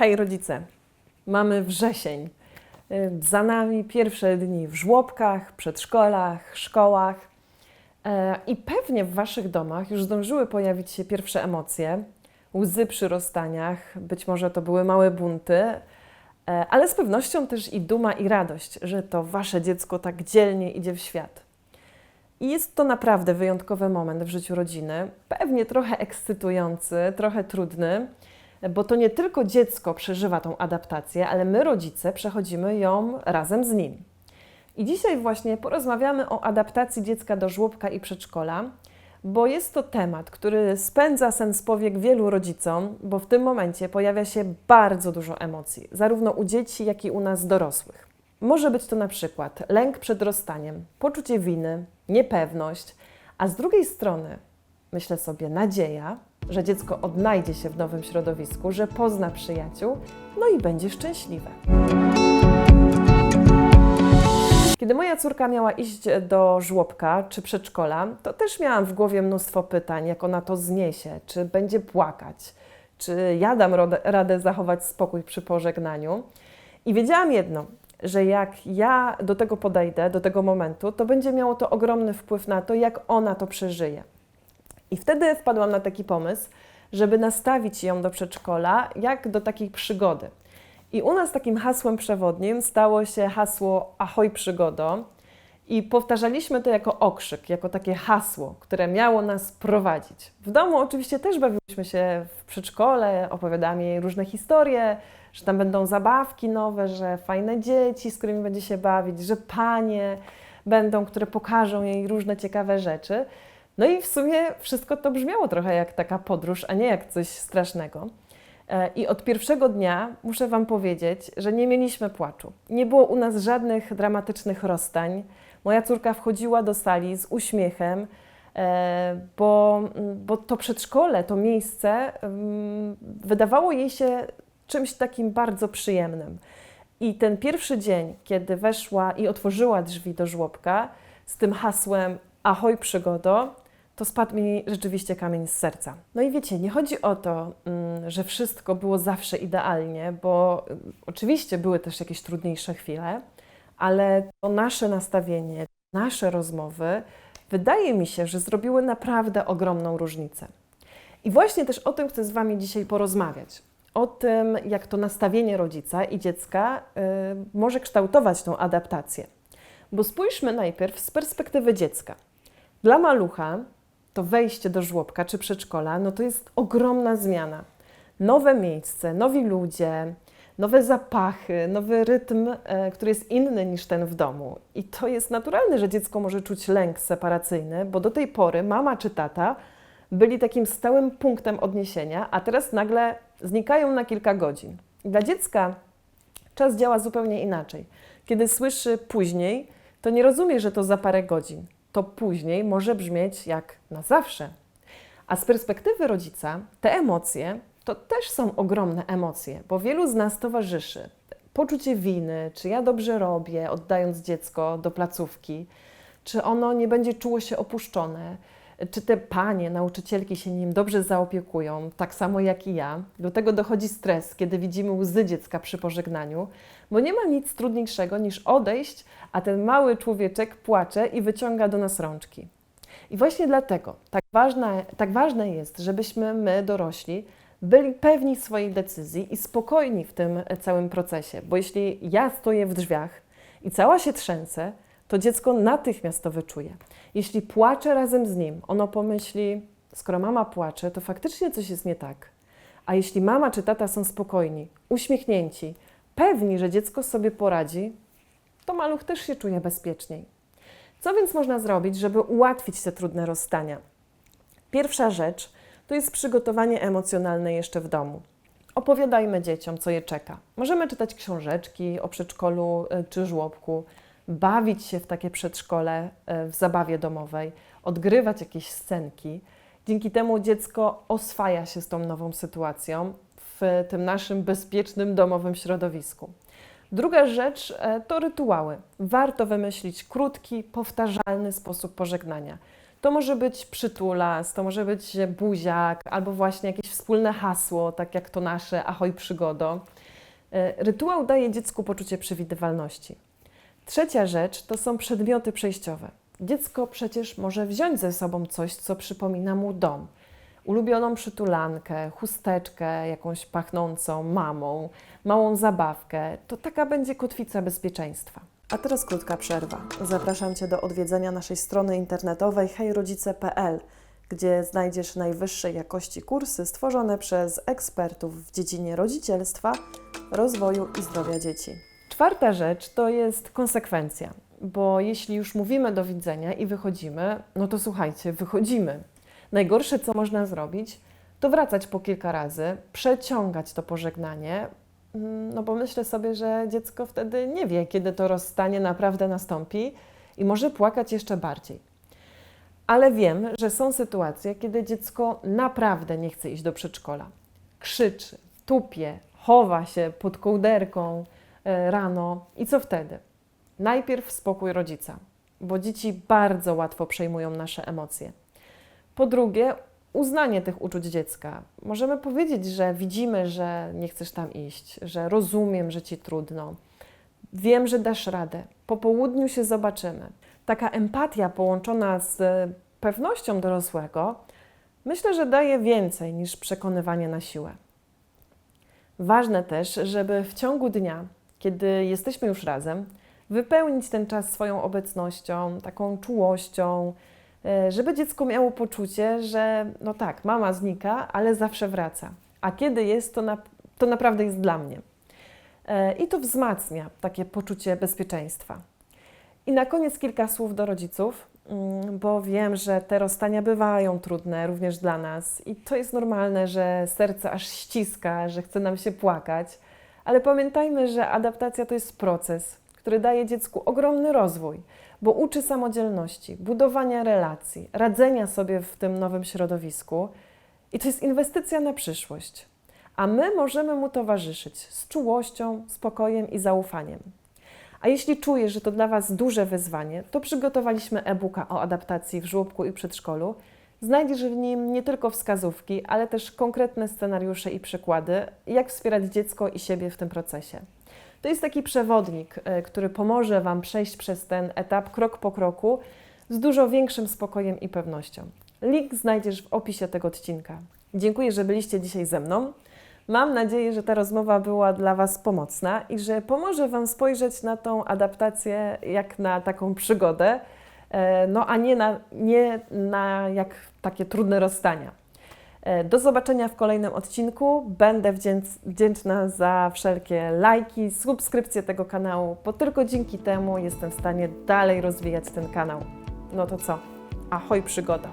Hej rodzice, mamy wrzesień. Y, Za nami pierwsze dni w żłobkach, przedszkolach, szkołach. E, I pewnie w Waszych domach już zdążyły pojawić się pierwsze emocje, łzy przy rozstaniach, być może to były małe bunty, e, ale z pewnością też i duma i radość, że to Wasze dziecko tak dzielnie idzie w świat. I jest to naprawdę wyjątkowy moment w życiu rodziny, pewnie trochę ekscytujący, trochę trudny, bo to nie tylko dziecko przeżywa tą adaptację, ale my, rodzice, przechodzimy ją razem z nim. I dzisiaj właśnie porozmawiamy o adaptacji dziecka do żłobka i przedszkola, bo jest to temat, który spędza sens powiek wielu rodzicom, bo w tym momencie pojawia się bardzo dużo emocji, zarówno u dzieci, jak i u nas dorosłych. Może być to na przykład lęk przed rozstaniem, poczucie winy, niepewność, a z drugiej strony myślę sobie nadzieja, że dziecko odnajdzie się w nowym środowisku, że pozna przyjaciół, no i będzie szczęśliwe. Kiedy moja córka miała iść do żłobka czy przedszkola, to też miałam w głowie mnóstwo pytań, jak ona to zniesie, czy będzie płakać, czy ja dam radę zachować spokój przy pożegnaniu. I wiedziałam jedno, że jak ja do tego podejdę, do tego momentu, to będzie miało to ogromny wpływ na to, jak ona to przeżyje. I wtedy wpadłam na taki pomysł, żeby nastawić ją do przedszkola jak do takiej przygody. I u nas takim hasłem przewodnim stało się hasło Ahoj przygodo. I powtarzaliśmy to jako okrzyk, jako takie hasło, które miało nas prowadzić. W domu oczywiście też bawiliśmy się w przedszkole, opowiadałam jej różne historie, że tam będą zabawki nowe, że fajne dzieci, z którymi będzie się bawić, że panie będą, które pokażą jej różne ciekawe rzeczy. No i w sumie wszystko to brzmiało trochę jak taka podróż, a nie jak coś strasznego. E, I od pierwszego dnia muszę Wam powiedzieć, że nie mieliśmy płaczu. Nie było u nas żadnych dramatycznych rozstań. Moja córka wchodziła do sali z uśmiechem, e, bo, bo to przedszkole, to miejsce mm, wydawało jej się czymś takim bardzo przyjemnym. I ten pierwszy dzień, kiedy weszła i otworzyła drzwi do żłobka z tym hasłem Ahoj przygodo, to spadł mi rzeczywiście kamień z serca. No i wiecie, nie chodzi o to, mm, że wszystko było zawsze idealnie, bo y, oczywiście były też jakieś trudniejsze chwile, ale to nasze nastawienie, nasze rozmowy, wydaje mi się, że zrobiły naprawdę ogromną różnicę. I właśnie też o tym chcę z Wami dzisiaj porozmawiać. O tym, jak to nastawienie rodzica i dziecka y, może kształtować tą adaptację. Bo spójrzmy najpierw z perspektywy dziecka. Dla malucha to wejście do żłobka czy przedszkola, no to jest ogromna zmiana. Nowe miejsce, nowi ludzie, nowe zapachy, nowy rytm, e, który jest inny niż ten w domu. I to jest naturalne, że dziecko może czuć lęk separacyjny, bo do tej pory mama czy tata byli takim stałym punktem odniesienia, a teraz nagle znikają na kilka godzin. Dla dziecka czas działa zupełnie inaczej. Kiedy słyszy później, to nie rozumie, że to za parę godzin. To później może brzmieć jak na zawsze. A z perspektywy rodzica, te emocje to też są ogromne emocje, bo wielu z nas towarzyszy poczucie winy, czy ja dobrze robię, oddając dziecko do placówki, czy ono nie będzie czuło się opuszczone, czy te panie, nauczycielki się nim dobrze zaopiekują, tak samo jak i ja. Do tego dochodzi stres, kiedy widzimy łzy dziecka przy pożegnaniu, bo nie ma nic trudniejszego niż odejść, a ten mały człowieczek płacze i wyciąga do nas rączki. I właśnie dlatego tak ważne, tak ważne jest, żebyśmy my, dorośli, byli pewni swojej decyzji i spokojni w tym całym procesie, bo jeśli ja stoję w drzwiach i cała się trzęsę, to dziecko natychmiast to wyczuje. Jeśli płaczę razem z nim, ono pomyśli, skoro mama płacze, to faktycznie coś jest nie tak. A jeśli mama czy tata są spokojni, uśmiechnięci, pewni, że dziecko sobie poradzi, to maluch też się czuje bezpieczniej. Co więc można zrobić, żeby ułatwić te trudne rozstania? Pierwsza rzecz to jest przygotowanie emocjonalne jeszcze w domu. Opowiadajmy dzieciom, co je czeka. Możemy czytać książeczki o przedszkolu y, czy żłobku, bawić się w takie przedszkole y, w zabawie domowej, odgrywać jakieś scenki. Dzięki temu dziecko oswaja się z tą nową sytuacją w tym naszym bezpiecznym domowym środowisku. Druga rzecz e, to rytuały. Warto wymyślić krótki, powtarzalny sposób pożegnania. To może być przytulas, to może być buziak, albo właśnie jakieś wspólne hasło, tak jak to nasze ahoj przygodo. E, Rytuał daje dziecku poczucie przewidywalności. Trzecia rzecz to są przedmioty przejściowe. Dziecko przecież może wziąć ze sobą coś, co przypomina mu dom. Ulubioną przytulankę, chusteczkę jakąś pachnącą mamą, małą zabawkę. To taka będzie kotwica bezpieczeństwa. A teraz krótka przerwa. Zapraszam Cię do odwiedzenia naszej strony internetowej hejrodzice.pl, gdzie znajdziesz najwyższej jakości kursy stworzone przez ekspertów w dziedzinie rodzicielstwa, rozwoju i zdrowia dzieci. Czwarta rzecz to jest konsekwencja, bo jeśli już mówimy do widzenia i wychodzimy, no to słuchajcie, wychodzimy. Najgorsze, co można zrobić, to wracać po kilka razy, przeciągać to pożegnanie, mm, no bo myślę sobie, że dziecko wtedy nie wie, kiedy to rozstanie naprawdę nastąpi i może płakać jeszcze bardziej. Ale wiem, że są sytuacje, kiedy dziecko naprawdę nie chce iść do przedszkola. Krzyczy, tupie, chowa się pod kołderką rano. I co wtedy? Najpierw spokój rodzica, bo dzieci bardzo łatwo przejmują nasze emocje. Po drugie, uznanie tych uczuć dziecka. Możemy powiedzieć, że widzimy, że nie chcesz tam iść, że rozumiem, że ci trudno. Wiem, że dasz radę. Po południu się zobaczymy. Taka empatia połączona z pewnością dorosłego, myślę, że daje więcej niż przekonywanie na siłę. Ważne też, żeby w ciągu dnia, kiedy jesteśmy już razem, wypełnić ten czas swoją obecnością, taką czułością, e, żeby dziecko miało poczucie, że no tak, mama znika, ale zawsze wraca. A kiedy jest, to, na, to naprawdę jest dla mnie. E, I to wzmacnia takie poczucie bezpieczeństwa. I na koniec kilka słów do rodziców, mm, bo wiem, że te rozstania bywają trudne również dla nas i to jest normalne, że serce aż ściska, że chce nam się płakać, ale pamiętajmy, że adaptacja to jest proces, który daje dziecku ogromny rozwój, bo uczy samodzielności, budowania relacji, radzenia sobie w tym nowym środowisku i to jest inwestycja na przyszłość. A my możemy mu towarzyszyć z czułością, spokojem i zaufaniem. A jeśli czujesz, że to dla Was duże wyzwanie, to przygotowaliśmy e-booka o adaptacji w żłobku i przedszkolu. Znajdziesz w nim nie tylko wskazówki, ale też konkretne scenariusze i przykłady, jak wspierać dziecko i siebie w tym procesie. To jest taki przewodnik, e, który pomoże Wam przejść przez ten etap krok po kroku z dużo większym spokojem i pewnością. Link znajdziesz w opisie tego odcinka. Dziękuję, że byliście dzisiaj ze mną. Mam nadzieję, że ta rozmowa była dla Was pomocna i że pomoże Wam spojrzeć na tą adaptację jak na taką przygodę, no a nie na, nie na jak takie trudne rozstania. E, Do zobaczenia w kolejnym odcinku. Będę wdzięc- wdzięczna za wszelkie lajki, subskrypcje tego kanału, bo tylko dzięki temu jestem w stanie dalej rozwijać ten kanał. No to co? Ahoj przygoda!